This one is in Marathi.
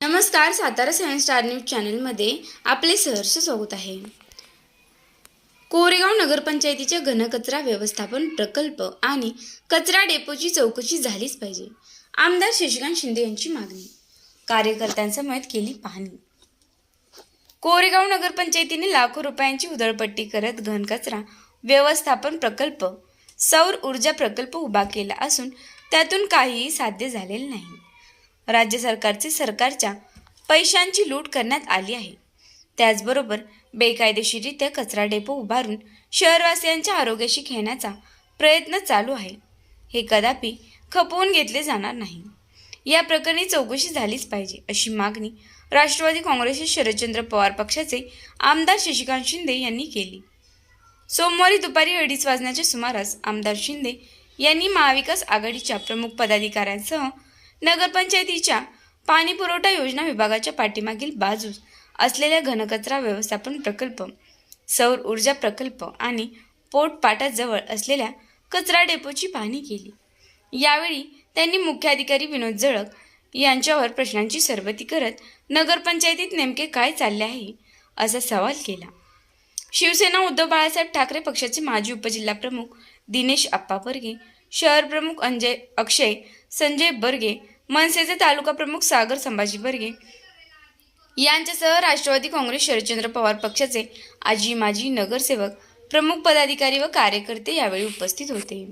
नमस्कार सातारा सायन्स स्टार न्यूज चॅनलमध्ये आपले सहर्ष स्वागत आहे. कोरेगाव नगरपंचायतीच्या घनकचरा व्यवस्थापन प्रकल्प आणि कचरा डेपोची चौकशी झालीच पाहिजे आमदार शशिकांत शिंदे यांची मागणी कार्यकर्त्यांसमवेत केली पाहणी. कोरेगाव नगरपंचायतीने लाखो रुपयांची उधळपट्टी करत घनकचरा व्यवस्थापन प्रकल्प सौर ऊर्जा प्रकल्प उभा केला असून त्यातून काहीही साध्य झालेले नाही. राज्य सरकारचे सरकारच्या पैशांची लूट करण्यात आली आहे. त्याचबरोबर बेकायदेशीरित्या कचरा डेपो उभारून शहरवासियांच्या आरोग्याशी खेळण्याचा प्रयत्न चालू आहे. हे कदापि खपवून घेतले जाणार नाही. या प्रकरणी चौकशी झालीच पाहिजे अशी मागणी राष्ट्रवादी काँग्रेसचे शरदचंद्र पवार पक्षाचे आमदार शशिकांत शिंदे यांनी केली. सोमवारी दुपारी अडीच वाजण्याच्या सुमारास आमदार शिंदे यांनी महाविकास आघाडीच्या प्रमुख पदाधिकाऱ्यांसह नगरपंचायतीच्या पाणी पुरवठा योजना विभागाच्या पाठीमागील बाजूस असलेल्या घनकचरा व्यवस्थापन प्रकल्प सौर ऊर्जा प्रकल्प आणि पोटपाटाजवळ असलेल्या कचरा डेपोची पाहणी केली. यावेळी त्यांनी मुख्याधिकारी विनोद जळक यांच्यावर प्रश्नांची सरबती करत नगरपंचायतीत नेमके काय चालले आहे असा सवाल केला. शिवसेना उद्धव बाळासाहेब ठाकरे पक्षाचे माजी उपजिल्हाप्रमुख दिनेश आप्पा बर्गे शहर प्रमुख अंजय अक्षय संजय बर्गे मनसेचे तालुका प्रमुख सागर संभाजी बर्गे. यांच्यासह राष्ट्रवादी काँग्रेस शरदचंद्र पवार पक्षाचे आजी माजी नगरसेवक प्रमुख पदाधिकारी व कार्यकर्ते यावेळी उपस्थित होते.